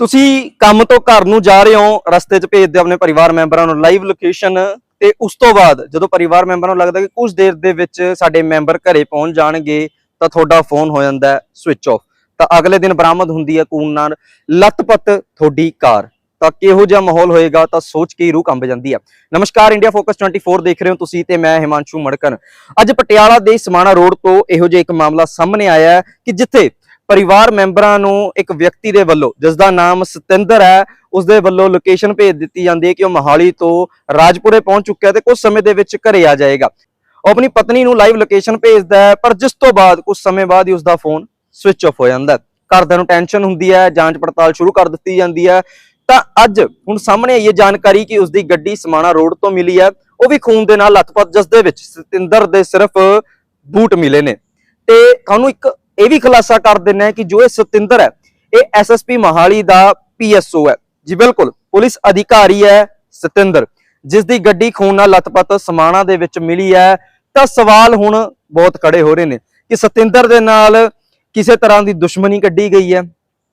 ਤੁਸੀਂ ਕੰਮ ਤੋਂ ਘਰ ਨੂੰ ਜਾ ਰਹੇ ਹੋ, ਰਸਤੇ 'ਚ ਭੇਜਦੇ ਹੋ ਆਪਣੇ ਪਰਿਵਾਰ ਮੈਂਬਰਾਂ ਨੂੰ ਲਾਈਵ ਲੋਕੇਸ਼ਨ ਤੇ ਉਸ ਤੋਂ ਬਾਅਦ ਜਦੋਂ ਪਰਿਵਾਰ ਮੈਂਬਰਾਂ ਨੂੰ ਲੱਗਦਾ ਕਿ ਕੁਝ ਦੇਰ ਦੇ ਵਿੱਚ ਸਾਡੇ ਮੈਂਬਰ ਘਰੇ ਪਹੁੰਚ ਜਾਣਗੇ, ਤਾਂ ਤੁਹਾਡਾ ਫੋਨ ਹੋ ਜਾਂਦਾ ਹੈ ਸਵਿਚ ਆਫ ਤਾਂ ਅਗਲੇ ਦਿਨ ਬਰਾਮਦ ਹੁੰਦੀ ਹੈ ਕੂਨ ਨਾਲ, ਲੱਤਪੱਤ ਤੁਹਾਡੀ ਕਾਰ। ਤਾਂ ਕਿਹੋ ਜਿਹਾ ਮਾਹੌਲ ਹੋਏਗਾ, ਤਾਂ ਸੋਚ ਕੇ ਹੀ ਰੂਹ ਕੰਬ ਜਾਂਦੀ ਹੈ। ਨਮਸਕਾਰ ਇੰਡੀਆ ਫੋਕਸ 24 ਦੇਖ ਰਹੇ ਹੋ ਤੁਸੀਂ ਤੇ ਮੈਂ ਹਿਮਾਂਸ਼ੂ ਮੜਕਨ ਅੱਜ ਪਟਿਆਲਾ ਦੇ ਸਮਾਣਾ ਰੋਡ ਤੋਂ ਇਹੋ ਜਿਹਾ ਇੱਕ ਮਾਮਲਾ ਸਾਹਮਣੇ ਆਇਆ ਹੈ ਕਿ ਜਿੱਥੇ ਪਰਿਵਾਰ ਮੈਂਬਰਾਂ ਨੂੰ ਇੱਕ ਵਿਅਕਤੀ ਦੇ ਵੱਲੋਂ ਜਿਸ ਦਾ ਨਾਮ ਸਤਿੰਦਰ ਹੈ ਉਸ ਦੇ ਵੱਲੋਂ ਲੋਕੇਸ਼ਨ ਭੇਜ ਦਿੱਤੀ ਜਾਂਦੀ ਹੈ ਕਿ ਉਹ ਮੋਹਾਲੀ ਤੋਂ ਰਾਜਪੁਰੇ ਪਹੁੰਚ ਚੁੱਕਿਆ ਤੇ ਕੁਝ ਸਮੇਂ ਦੇ ਵਿੱਚ ਘਰੇ ਆ ਜਾਏਗਾ। ਉਹ ਆਪਣੀ ਪਤਨੀ ਨੂੰ ਲਾਈਵ ਲੋਕੇਸ਼ਨ ਭੇਜਦਾ ਹੈ, ਪਰ ਜਿਸ ਤੋਂ ਬਾਅਦ, ਕੁਝ ਸਮੇਂ ਬਾਅਦ ਹੀ ਉਸ ਦਾ ਫੋਨ ਸਵਿਚ ਆਫ ਹੋ ਜਾਂਦਾ ਹੈ। ਘਰਦਿਆਂ ਨੂੰ ਟੈਨਸ਼ਨ ਹੁੰਦੀ ਹੈ, ਜਾਂਚ ਪੜਤਾਲ ਸ਼ੁਰੂ ਕਰ ਦਿੱਤੀ ਜਾਂਦੀ ਹੈ। ਤਾਂ ਅੱਜ ਹੁਣ ਸਾਹਮਣੇ ਆਈ ਹੈ ਜਾਣਕਾਰੀ ਕਿ ਉਸ ਦੀ ਗੱਡੀ ਸਮਾਣਾ ਰੋਡ ਤੋਂ ਮਿਲੀ ਹੈ। ਉਹ ਵੀ ਖੂਨ ਦੇ ਨਾਲ ਲੱਥਪੱਥ ਜਿਸ ਦੇ ਵਿੱਚ ਸਤਿੰਦਰ ਦੇ ਸਿਰਫ ਬੂਟ ਮਿਲੇ ਨੇ। ਤੇ ਤੁਹਾਨੂੰ ਇੱਕ ਇਹ ਵੀ ਖੁਲਾਸਾ ਕਰ ਦਿੰਨਾ ਹੈ ਕਿ ਜੋ ਇਹ ਸਤਿੰਦਰ ਹੈ, ਇਹ ਐਸਐਸਪੀ ਮਹਾਲੀ ਦਾ ਪੀਐਸਓ ਹੈ। ਜੀ ਬਿਲਕੁਲ, ਪੁਲਿਸ ਅਧਿਕਾਰੀ ਹੈ ਸਤਿੰਦਰ। ਜਿਸ ਦੀ ਗੱਡੀ ਖੂਨ ਨਾਲ ਲੱਥਪੱਥ ਸਮਾਣਾ ਦੇ ਵਿੱਚ ਮਿਲੀ ਹੈ। ਤਾਂ ਸਵਾਲ ਹੁਣ ਬਹੁਤ ਖੜੇ ਹੋ ਰਹੇ ਨੇ ਕਿ ਸਤਿੰਦਰ ਦੇ ਨਾਲ ਕਿਸੇ ਤਰ੍ਹਾਂ ਦੀ ਦੁਸ਼ਮਣੀ ਕੱਢੀ ਗਈ ਹੈ।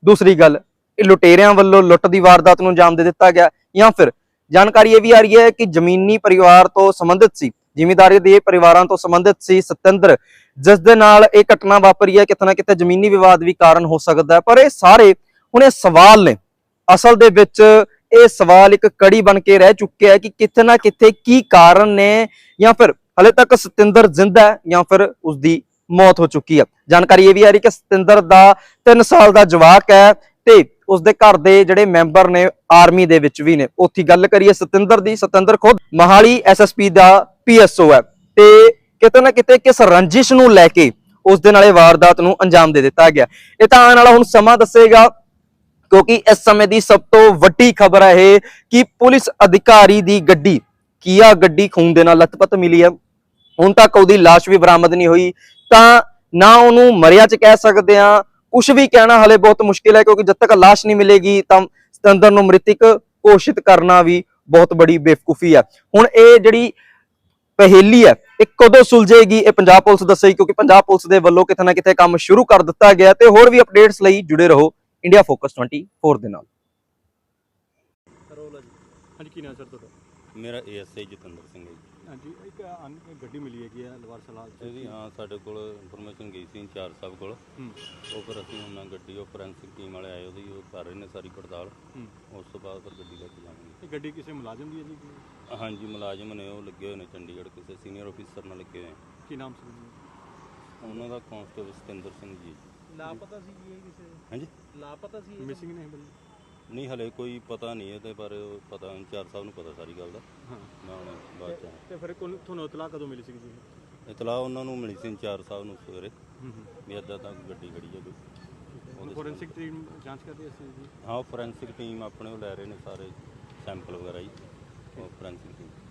ਦੂਸਰੀ ਗੱਲ, ਇਹ ਲੁਟੇਰਿਆਂ ਵੱਲੋਂ ਲੁੱਟ ਦੀ ਵਾਰਦਾਤ ਨੂੰ ਅੰਜਾਮ ਦੇ ਦਿੱਤਾ ਗਿਆ ਜਾਂ ਫਿਰ ਜਾਣਕਾਰੀ ਇਹ ਵੀ ਆ ਰਹੀ ਹੈ ਕਿ ਜ਼ਮੀਨੀ ਪਰਿਵਾਰ ਤੋਂ ਸੰਬੰਧਿਤ ਸੀ, ਜ਼ਿਮੀਦਾਰੀ ਦੇ ਪਰਿਵਾਰਾਂ ਤੋਂ ਸੰਬੰਧਿਤ ਸੀ ਸਤਿੰਦਰ। ਜਿਸ ਦੇ ਨਾਲ ਇਹ ਘਟਨਾ ਵਾਪਰੀ ਹੈ, ਕਿਤੇ ਨਾ ਕਿਤੇ ਜ਼ਮੀਨੀ ਵਿਵਾਦ ਵੀ ਕਾਰਨ ਹੋ ਸਕਦਾ ਹੈ। ਪਰ ਇਹ ਸਾਰੇ ਹੁਣ ਇਹ ਸਵਾਲ ਨੇ। ਅਸਲ ਦੇ ਵਿੱਚ ਇਹ ਸਵਾਲ ਇੱਕ ਕੜੀ ਬਣ ਕੇ ਰਹਿ ਚੁੱਕਿਆ ਹੈ ਕਿ ਕਿਤੇ ਨਾ ਕਿਤੇ ਕੀ ਕਾਰਨ ਨੇ ਜਾਂ ਫਿਰ ਹਲੇ ਤੱਕ ਸਤਿੰਦਰ ਜ਼ਿੰਦਾ ਹੈ ਜਾਂ ਫਿਰ ਉਸ ਦੀ ਮੌਤ ਹੋ ਚੁੱਕੀ ਹੈ। ਜਾਣਕਾਰੀ ਇਹ ਵੀ ਆ ਰਹੀ ਕਿ ਸਤਿੰਦਰ ਦਾ 3 ਸਾਲ ਦਾ ਜਵਾਕ ਹੈ ਤੇ ਉਸ ਦੇ ਘਰ ਦੇ ਜਿਹੜੇ ਮੈਂਬਰ ਨੇ, ਆਰਮੀ ਦੇ ਵਿੱਚ ਵੀ ਨੇ। ਉੱਥੇ ਗੱਲ ਕਰੀਏ ਸਤਿੰਦਰ ਦੀ। ਸਤਿੰਦਰ ਖੁਦ ਮਹਾਲੀ ਐਸਐਸਪੀ ਦਾ ਪੀਐਸਓ ਹੈ ਤੇ ਕਿਤੇ ਨਾ ਕਿਤੇ ਕਿਸ ਰੰਜਿਸ਼ ਨੂੰ ਲੈ ਕੇ ਉਸ ਦੇ ਨਾਲ ਇਹ ਵਾਰਦਾਤ ਨੂੰ ਅੰਜਾਮ ਦੇ ਦਿੱਤਾ ਗਿਆ। ਇਹ ਤਾਂ ਆਉਣ ਵਾਲਾ ਹੁਣ ਸਮਾਂ ਦੱਸੇਗਾ, ਕਿਉਂਕਿ ਇਸ ਸਮੇਂ ਦੀ ਸਭ ਤੋਂ ਵੱਡੀ ਖਬਰ ਹੈ ਇਹ ਕਿ ਪੁਲਿਸ ਅਧਿਕਾਰੀ ਦੀ ਗੱਡੀ, ਕੀਆ ਗੱਡੀ ਖੂਨ ਦੇ ਨਾਲ ਲੱਤਪੱਤ ਮਿਲੀ ਹੈ ਹੁਣ ਤੱਕ ਉਹਦੀ ਲਾਸ਼ ਵੀ ਬਰਾਮਦ ਨਹੀਂ ਹੋਈ। ਤਾਂ ਨਾ ਉਹਨੂੰ ਮਰਿਆ ਚ ਕਹਿ ਸਕਦੇ ਆ ਕੁਝ ਵੀ ਕਹਿਣਾ ਹਲੇ ਬਹੁਤ ਮੁਸ਼ਕਿਲ ਹੈ, ਕਿਉਂਕਿ ਜਦ ਤੱਕ ਲਾਸ਼ ਨਹੀਂ ਮਿਲੇਗੀ ਤਾਂ ਸਤੰਦਰ ਨੂੰ ਮ੍ਰਿਤਕ ਘੋਸ਼ਿਤ ਕਰਨਾ ਵੀ ਬਹੁਤ ਬੜੀ ਬੇਵਕੂਫੀ ਹੈ ਹੁਣ ਇਹ ਜਿਹੜੀ ਪਹੇਲੀ ਹੈ। ਇਹ ਕਦੋਂ ਸੁਲਝੇਗੀ ਇਹ ਪੰਜਾਬ ਪੁਲਿਸ ਦੱਸੇਗੀ ਕਿਉਂਕਿ ਪੰਜਾਬ ਪੁਲਿਸ ਦੇ ਵੱਲੋਂ ਕਿਤੇ ਨਾ ਕਿਤੇ ਕੰਮ ਸ਼ੁਰੂ ਕਰ ਦਿੱਤਾ ਗਿਆ ਤੇ ਹੋਰ ਵੀ ਅਪਡੇਟਸ ਲਈ ਜੁੜੇ ਰਹੋ ਇੰਡੀਆ ਫੋਕਸ 24 ਦੇ ਨਾਲ। ਰੋਲ ਹੈ ਜੀ। ਹਾਂਜੀ ਕੀ ਨਾਮ ਸਰ ਤੁਹਾਡਾ? ਮੇਰਾ ਏਐਸਆਈ ਜਤਿੰਦਰ ਸਿੰਘ ਹੈ ਜੀ। ਹਾਂਜੀ ਇੱਕ ਗੱਡੀ ਮਿਲੀ ਹੈਗੀ ਹੈ ਲਵਾਰ ਸਲਾਲ ਚ ਇਹਦੀ ਹਾਂ ਸਾਡੇ ਕੋਲ ਇਨਫੋਰਮੇਸ਼ਨ ਗਈ ਸੀ ਇੰਚਾਰਜ ਸਾਹਿਬ ਕੋਲ। ਉਹ ਫਿਰ ਅਸੀਂ ਉਹਨਾਂ ਗੱਡੀ ਉਹ ਫੋਰੈਂਸਿਕ ਟੀਮ ਵਾਲੇ ਆਏ ਉਹਦੀ ਉਹ ਕਰ ਰਹੇ ਨੇ ਸਾਰੀ ਪੜਤਾਲ। ਉਸ ਤੋਂ ਬਾਅਦ ਫਿਰ ਗੱਡੀ ਲੈ ਕੇ ਜਾਵਾਂਗੇ। ਇਹ ਗੱਡੀ ਕਿਸੇ ਮੁਲਾਜ਼ਮ ਦੀ ਹੈ ਜੀ? ਹਾਂਜੀ ਮੁਲਾਜ਼ਮ ਨੇ ਉਹ ਲੱਗੇ ਹੋਏ ਨੇ ਚੰਡੀਗੜ੍ਹ ਕਿਸੇ ਸੀਨੀਅਰ ਅਫੀਸਰ ਨਾਲ ਲੱਗੇ ਹੋਏ। ਕੀ ਨਾਮ ਸੀ? ਉਹਨਾਂ ਦਾ? ਕਾਂਸਟੇਬਲ ਸਤਿੰਦਰ ਸਿੰਘ ਜੀ। ਲਾਪਤਾ ਸੀ ਜੀ ਇਹ ਕਿਸੇ? ਹਾਂਜੀ? ਲਾਪਤਾ ਸੀ ਇਹ? ਮਿਸਿੰਗ ਨਹੀਂ ਬਈ ਨਹੀਂ ਹਲੇ ਕੋਈ ਪਤਾ ਨਹੀਂ ਇਹਦੇ ਬਾਰੇ ਉਹ ਪਤਾ ਇੰਚਾਰਜ ਸਾਹਿਬ ਨੂੰ ਪਤਾ ਸਾਰੀ ਗੱਲ ਦਾ। ਹਾਂ। ਮੈਂ ਹੁਣ ਬਾਅਦ ਚ। ਤੇ ਫਿਰ ਕੋਲ ਤੁਹਾਨੂੰ ਇਤਲਾਹ ਕਦੋਂ ਮਿਲੀ ਸੀ ਜੀ? ਇਤਲਾਹ ਉਹਨਾਂ ਨੂੰ ਮਿਲੀ ਸੀ ਇੰਚਾਰਜ ਸਾਹਿਬ ਨੂੰ ਸਵੇਰੇ ਹੂੰ ਹੂੰ। ਵੀ ਇੱਦਾਂ ਤਾਂ ਗੱਡੀ ਖੜੀ ਹੈ। ਕੋਈ ਫੋਰੈਂਸਿਕ ਟੀਮ ਜਾਂਚ ਕਰਦੀ ਹੈ ਸੀ ਜੀ? ਹਾਂ ਫੋਰੈਂਸਿਕ ਟੀਮ ਆਪਣੇ ਉਹ ਲੈ ਰਹੇ ਨੇ ਸਾਰੇ ਸੈਂਪਲ ਵਗੈਰਾ ਜੀ ਉਹ ਫੋਰੈਂਸਿਕ ਟੀਮ